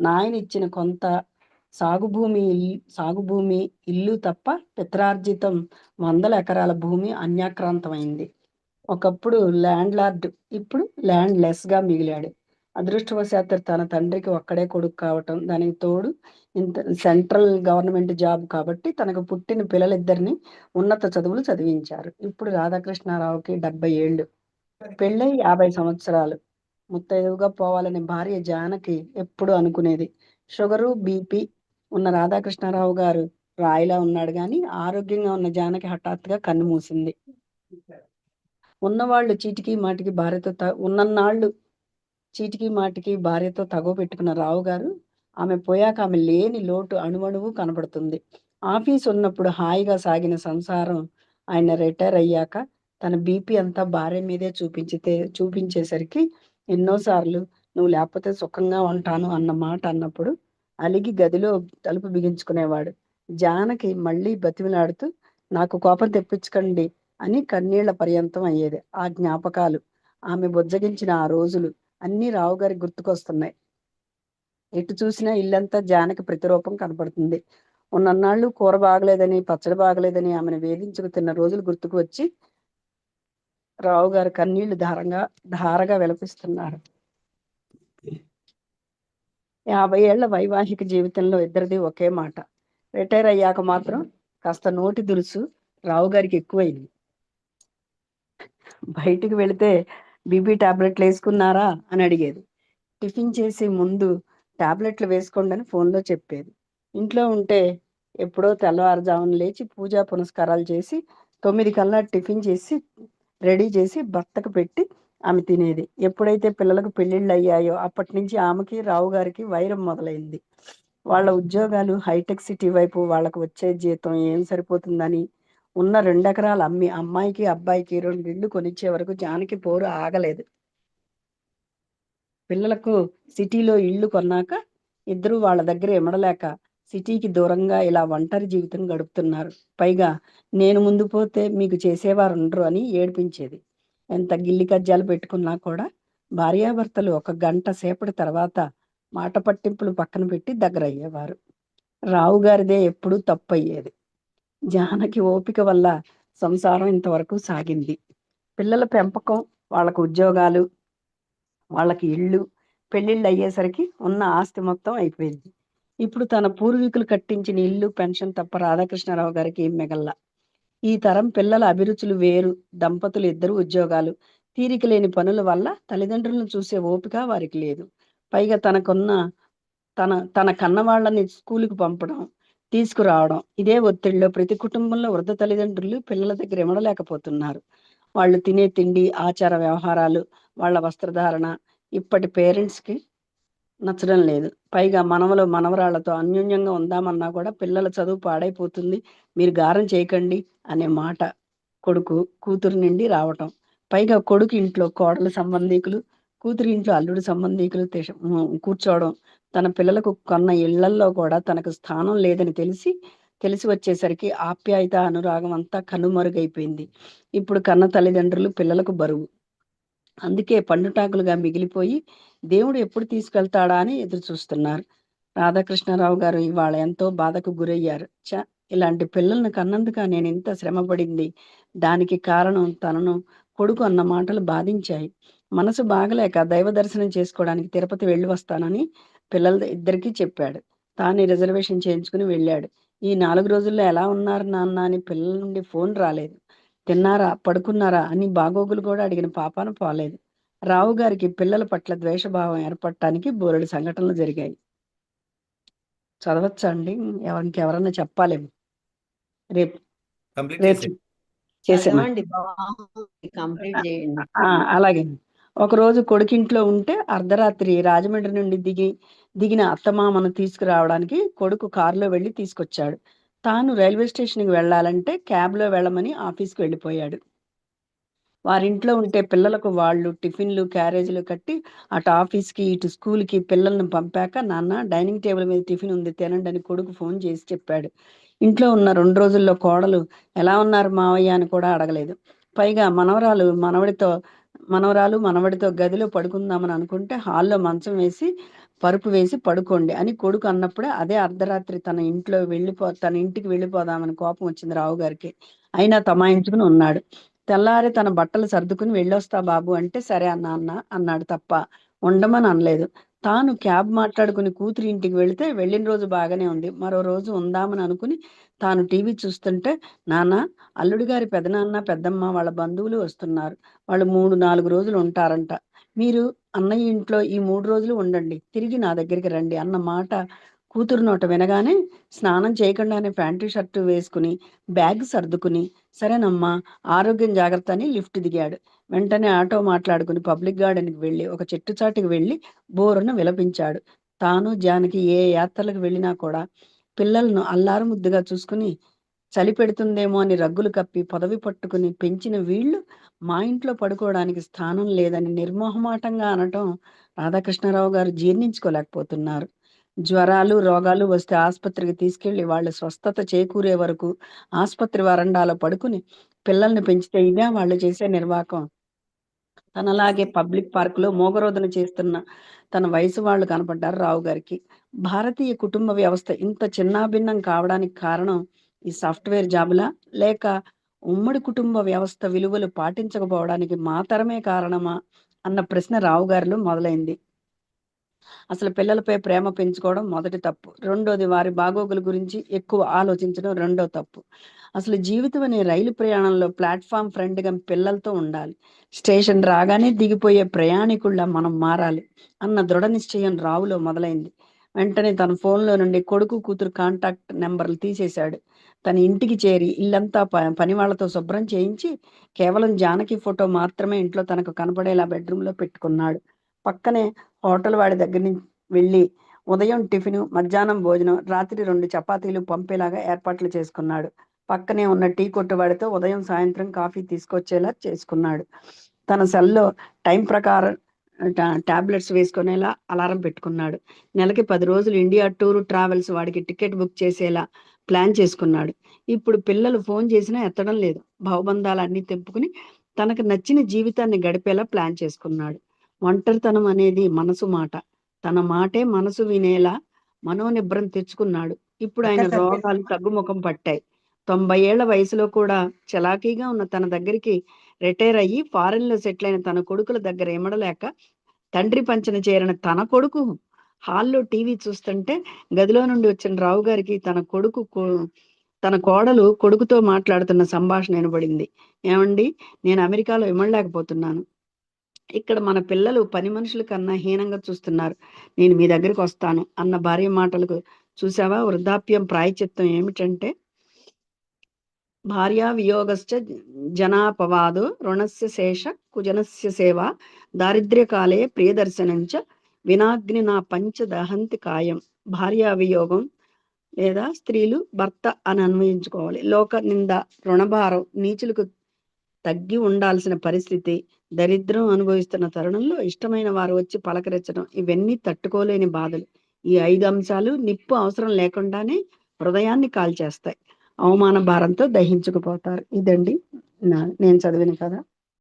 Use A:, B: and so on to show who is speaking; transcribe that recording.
A: నాయన ఇచ్చిన కొంత సాగు భూమి సాగు భూమి ఇల్లు తప్ప పిత్రార్జితం వందల ఎకరాల భూమి అన్యాక్రాంతమైంది. ఒకప్పుడు ల్యాండ్ లార్డ్ ఇప్పుడు ల్యాండ్ లెస్గా మిగిలాడు. అదృష్టవశాత్తు తన తండ్రికి ఒక్కడే కొడుకు కావటం దానికి తోడు ఇంత సెంట్రల్ గవర్నమెంట్ జాబ్ కాబట్టి తనకు పుట్టిన పిల్లలిద్దరిని ఉన్నత చదువులు చదివించారు. ఇప్పుడు రాధాకృష్ణారావుకి డెబ్బై ఏళ్ళు. పెళ్ళై యాభై సంవత్సరాలు. ముత్తైదువుగా పోవాలని భార్య జానకి ఎప్పుడు అనుకునేది. షుగరు బీపీ ఉన్న రాధాకృష్ణారావు గారు రాయిలా ఉన్నాడు కానీ ఆరోగ్యంగా ఉన్న జానకి హఠాత్తుగా కన్ను మూసింది. ఉన్నవాళ్ళు చీటికి మాటికి భార్యతో త ఉన్నన్నాళ్ళు చీటికి మాటికి భార్యతో తగవ పెట్టుకున్న రావు గారు ఆమె పోయాక ఆమె లేని లోటు అణువణువు కనబడుతుంది. ఆఫీస్ ఉన్నప్పుడు హాయిగా సాగిన సంసారం ఆయన రిటైర్ అయ్యాక తన బీపీ అంతా భార్య మీదే చూపించితే చూపించేసరికి ఎన్నోసార్లు నువ్వు లేకపోతే సుఖంగా ఉంటాను అన్న మాట అన్నప్పుడు అలిగి గదిలో తలుపు బిగించుకునేవాడు. జానకి మళ్ళీ బతిమిలాడుతూ నాకు కోపం తెప్పించకండి అని కన్నీళ్ళ పర్యంతం అయ్యేది. ఆ జ్ఞాపకాలు ఆమె బుజ్జగించిన ఆ రోజులు అన్ని రావుగారి గుర్తుకొస్తున్నాయి. ఎటు చూసినా ఇల్లంతా జానకి ప్రతిరూపం కనపడుతుంది. ఉన్నన్నాళ్ళు కూర బాగలేదని పచ్చడి బాగలేదని ఆమెను వేధించుకు తిన్న రోజులు గుర్తుకు వచ్చి రావు గారు కన్నీళ్ళు ధారంగా ధారగా విలపిస్తున్నారు. యాభై ఏళ్ళ వైవాహిక జీవితంలో ఇద్దరిది ఒకే మాట. రిటైర్ అయ్యాక మాత్రం కాస్త నోటి దురుసు రావు గారికి ఎక్కువైంది. బయటికి వెళితే బీపీ టాబ్లెట్లు వేసుకున్నారా అని అడిగేది. టిఫిన్ చేసి ముందు టాబ్లెట్లు వేసుకోండి అని ఫోన్లో చెప్పేది. ఇంట్లో ఉంటే ఎప్పుడో తెల్లవారుజామున లేచి పూజా పునస్కారాలు చేసి తొమ్మిది కల్లా టిఫిన్ చేసి రెడీ చేసి భర్తకు పెట్టి ఆమె తినేది. ఎప్పుడైతే పిల్లలకు పెళ్ళిళ్ళు అయ్యాయో అప్పటి నుంచి ఆమెకి రావు గారికి వైరం మొదలైంది. వాళ్ళ ఉద్యోగాలు హైటెక్ సిటీ వైపు వాళ్ళకు వచ్చే జీతం ఏం సరిపోతుందని ఉన్న రెండెకరాలు అమ్మి అమ్మాయికి అబ్బాయికి రెండు ఇళ్ళు కొనిచ్చే వరకు జానకి పోరు ఆగలేదు. పిల్లలకు సిటీలో ఇళ్ళు కొన్నాక ఇద్దరు వాళ్ళ దగ్గర ఇమడలేక సిటీకి దూరంగా ఇలా ఒంటరి జీవితం గడుపుతున్నారు. పైగా నేను ముందు పోతే మీకు చేసేవారు ఉండరు అని ఏడిపించేది. ఎంత గిల్లి కజ్జాలు పెట్టుకున్నా కూడా భార్యాభర్తలు ఒక గంట సేపటి తర్వాత మాట పట్టింపులు పక్కన పెట్టి దగ్గర అయ్యేవారు రావు గారిదే ఎప్పుడూ తప్పు అయ్యేది జానకి ఓపిక వల్ల సంసారం ఇంతవరకు సాగింది. పిల్లల పెంపకం వాళ్ళకు ఉద్యోగాలు వాళ్ళకి ఇళ్ళు పెళ్ళిళ్ళు అయ్యేసరికి ఉన్న ఆస్తి మొత్తం అయిపోయింది. ఇప్పుడు తన పూర్వీకులు కట్టించిన ఇల్లు పెన్షన్ తప్ప రాధాకృష్ణారావు గారికి ఏం మిగల్లా. ఈ తరం పిల్లల అభిరుచులు వేరు దంపతులు ఇద్దరు ఉద్యోగాలు. తీరిక లేని పనుల వల్ల తల్లిదండ్రులను చూసే ఓపిక వారికి లేదు. పైగా తనకున్న తన తన కన్నవాళ్ళని స్కూల్కి పంపడం తీసుకురావడం ఇదే ఒత్తిడిలో ప్రతి కుటుంబంలో వృద్ధ తల్లిదండ్రులు పిల్లల దగ్గర ఇమడలేకపోతున్నారు. వాళ్ళు తినే తిండి ఆచార వ్యవహారాలు వాళ్ళ వస్త్రధారణ ఇప్పటి పేరెంట్స్కి నచ్చడం లేదు. పైగా మనవలు మనవరాళ్ళతో అన్యోన్యంగా ఉందామన్నా కూడా పిల్లల చదువు పాడైపోతుంది. మీరు గారం చేయకండి అనే మాట కొడుకు కూతురు నుండి రావటం. పైగా కొడుకు ఇంట్లో కోడల సంబంధీకులు కూతురి ఇంట్లో అల్లుడు సంబంధీకులు కూర్చోవడం తన పిల్లలకు కొన్న ఇళ్ళల్లో కూడా తనకు స్థానం లేదని తెలిసి తెలిసి వచ్చేసరికి ఆప్యాయత అనురాగం అంతా కనుమరుగైపోయింది. ఇప్పుడు కన్న తల్లిదండ్రులు పిల్లలకు బరువు. అందుకే పండుటాకులుగా మిగిలిపోయి దేవుడు ఎప్పుడు తీసుకెళ్తాడా అని ఎదురు చూస్తున్నారు. రాధాకృష్ణారావు గారు ఇవాళ ఎంతో బాధకు గురయ్యారు. చ ఇలాంటి పిల్లల్ని కన్నందుక నేను ఇంత శ్రమపడింది? దానికి కారణం తనను కొడుకు అన్న మాటలు బాధించాయి. మనసు బాగలేక దైవ దర్శనం చేసుకోవడానికి తిరుపతి వెళ్ళి వస్తానని పిల్లల ఇద్దరికీ చెప్పాడు. తాను రిజర్వేషన్ చేయించుకుని వెళ్ళాడు. ఈ నాలుగు రోజుల్లో ఎలా ఉన్నారు నాన్న అని పిల్లల నుండి ఫోన్ రాలేదు. తిన్నారా? పడుకున్నారా? అని బాగోగులు కూడా అడిగిన పాపాను పోలేదు. రావు గారికి పిల్లల పట్ల ద్వేషభావం ఏర్పడటానికి బోరెడు సంఘటనలు జరిగాయి. చదవచ్చా అండి? ఎవరికి ఎవరన్నా చెప్పాలేమో. రేపు అలాగే. ఒక రోజు కొడుకింట్లో ఉంటే అర్ధరాత్రి రాజమండ్రి నుండి దిగి దిగిన అత్తమామను తీసుకురావడానికి కొడుకు కారులో వెళ్ళి తీసుకొచ్చాడు. తాను రైల్వే స్టేషన్కి వెళ్ళాలంటే క్యాబ్లో వెళ్ళమని ఆఫీస్కి వెళ్ళిపోయాడు. వారింట్లో ఉంటే పిల్లలకు వాళ్ళు టిఫిన్లు క్యారేజీలు కట్టి అటు ఆఫీస్కి ఇటు స్కూల్కి పిల్లల్ని పంపాక నాన్న డైనింగ్ టేబుల్ మీద టిఫిన్ ఉంది తినండి అని కొడుకు ఫోన్ చేసి చెప్పాడు. ఇంట్లో ఉన్న రెండు రోజుల్లో కోడలు ఎలా ఉన్నారు మావయ్య? అని కూడా అడగలేదు. పైగా మనవరాలు మనవడితో మనవరాలు మనవడితో గదిలో పడుకుందామని అనుకుంటే హాల్లో మంచం వేసి పరుపు వేసి పడుకోండి అని కొడుకు అన్నప్పుడే అదే అర్ధరాత్రి తన ఇంట్లో వెళ్ళిపో తన ఇంటికి వెళ్ళిపోదామని కోపం వచ్చింది రావు గారికి అయినా తమాయించుకుని ఉన్నాడు. తెల్లారి తన బట్టలు సర్దుకుని వెళ్ళొస్తా బాబు అంటే సరే అన్న అన్న అన్నాడు తప్ప ఉండమని అనలేదు. తాను క్యాబ్ మాట్లాడుకుని కూతురి ఇంటికి వెళితే వెళ్ళిన రోజు బాగానే ఉంది. మరో రోజు ఉందామని అనుకుని తాను టీవీ చూస్తుంటే నాన్న అల్లుడి గారి పెదనాన్న పెద్దమ్మ వాళ్ళ బంధువులు వస్తున్నారు. వాళ్ళు మూడు నాలుగు రోజులు ఉంటారంట. మీరు అన్నయ్య ఇంట్లో ఈ మూడు రోజులు ఉండండి. తిరిగి నా దగ్గరికి రండి అన్న మాట కూతురు నోట వినగానే స్నానం చేయకుండానే ప్యాంటు షర్టు వేసుకుని బ్యాగ్ సర్దుకుని సరేనమ్మా ఆరోగ్యం జాగ్రత్త అని లిఫ్ట్ దిగాడు. వెంటనే ఆటో మాట్లాడుకుని పబ్లిక్ గార్డెన్కి వెళ్ళి ఒక చెట్టు చాటుకి వెళ్ళి బోరును విలపించాడు. తాను జానకి ఏ యాత్రలకు వెళ్ళినా కూడా పిల్లలను అల్లారు ముద్దుగా చూసుకుని చలి పెడుతుందేమో అని రగ్గులు కప్పి పదవి పట్టుకుని పెంచిన వీళ్ళు మా ఇంట్లో పడుకోవడానికి స్థానం లేదని నిర్మోహమాటంగా అనటం రాధాకృష్ణారావు గారు జీర్ణించుకోలేకపోతున్నారు. జ్వరాలు రోగాలు వస్తే ఆసుపత్రికి తీసుకెళ్ళి వాళ్ళు స్వస్థత చేకూరే వరకు ఆసుపత్రి వరండాలో పడుకుని పిల్లల్ని పెంచితే ఇదే వాళ్ళు చేసే నిర్వాకం. తనలాగే పబ్లిక్ పార్క్లో మోగరోధన చేస్తున్న తన వయసు వాళ్ళు కనపడ్డారు రావు గారికి. భారతీయ కుటుంబ వ్యవస్థ ఇంత చిన్నాభిన్నం కావడానికి కారణం ఈ సాఫ్ట్వేర్ జాబులా? లేక ఉమ్మడి కుటుంబ వ్యవస్థ విలువలు పాటించకపోవడానికి మాత్రమే కారణమా? అన్న ప్రశ్న రావు గారిలో మొదలైంది. అసలు పిల్లలపై ప్రేమ పెంచుకోవడం మొదటి తప్పు. రెండోది వారి బాగోగుల గురించి ఎక్కువ ఆలోచించడం రెండో తప్పు. అసలు జీవితం అనే రైలు ప్రయాణంలో ప్లాట్ఫామ్ ఫ్రెండ్గా పిల్లలతో ఉండాలి. స్టేషన్ రాగానే దిగిపోయే ప్రయాణికుల్లా మనం మారాలి అన్న దృఢ నిశ్చయం రావులో మొదలైంది. వెంటనే తన ఫోన్లో నుండి కొడుకు కూతురు కాంటాక్ట్ నెంబర్లు తీసేశాడు. తన ఇంటికి చేరి ఇల్లంతా ప పని వాళ్ళతో శుభ్రం చేయించి కేవలం జానకి ఫోటో మాత్రమే ఇంట్లో తనకు కనపడేలా బెడ్రూమ్లో పెట్టుకున్నాడు. పక్కనే హోటల్ వాడి దగ్గర నుంచి వెళ్ళి ఉదయం టిఫిన్ మధ్యాహ్నం భోజనం రాత్రి రెండు చపాతీలు పంపేలాగా ఏర్పాట్లు చేసుకున్నాడు. పక్కనే ఉన్న టీ కొట్టువాడితో ఉదయం సాయంత్రం కాఫీ తీసుకొచ్చేలా చేసుకున్నాడు. తన సెల్లో టైం ప్రకారం టాబ్లెట్స్ వేసుకునేలా అలారం పెట్టుకున్నాడు. నెలకి పది రోజులు ఇండియా టూర్ ట్రావెల్స్ వాడికి టికెట్ బుక్ చేసేలా ప్లాన్ చేసుకున్నాడు. ఇప్పుడు పిల్లలు ఫోన్ చేసినా ఎత్తడం లేదు. భావబంధాలన్నీ తెంపుకుని తనకు నచ్చిన జీవితాన్ని గడిపేలా ప్లాన్ చేసుకున్నాడు. ఒంటరితనం అనేది మనసు మాట. తన మాటే మనసు వినేలా మనోనిబ్రం తెచ్చుకున్నాడు. ఇప్పుడు ఆయన రోగాలు తగ్గుముఖం పట్టాయి. తొంభై ఏళ్ళ వయసులో కూడా చలాకీగా ఉన్న తన దగ్గరికి రిటైర్ అయ్యి ఫారెన్లో సెటిల్ అయిన తన కొడుకుల దగ్గర ఇమడలేక తండ్రి పంచన చేరిన తన కొడుకు హాల్లో టీవీ చూస్తుంటే గదిలో నుండి వచ్చిన రావు గారికి తన కొడుకు తన కోడలు కొడుకుతో మాట్లాడుతున్న సంభాషణ వినబడింది. ఏమండి? నేను అమెరికాలో ఇమడలేకపోతున్నాను ఇక్కడ మన పిల్లలు పని మనుషుల కన్నా హీనంగా చూస్తున్నారు. నేను మీ దగ్గరికి వస్తాను అన్న భార్య మాటలకు చూసావా? వృద్ధాప్యం ప్రాయచిత్తం ఏమిటంటే భార్యా వియోగశ్చ జనాపవాదు రుణస్య శేష కుజనస్య సేవ దారిద్ర్యకాలే ప్రియదర్శనంచ వినాగ్ని నా పంచ దహంతి కాయం. భార్యా వియోగం లేదా స్త్రీలు భర్త అని అన్వయించుకోవాలి. లోక నింద రుణభారం నీచులకు తగ్గి ఉండాల్సిన పరిస్థితి దరిద్రం అనుభవిస్తున్న తరుణంలో ఇష్టమైన వారు వచ్చి పలకరించడం ఇవన్నీ తట్టుకోలేని బాధలు. ఈ ఐదు అంశాలు నిప్పు అవసరం లేకుండానే హృదయాన్ని కాల్చేస్తాయి. అవమాన భారంతో దహించుకుపోతారు. ఇదండి నా నేను చదివిన కదా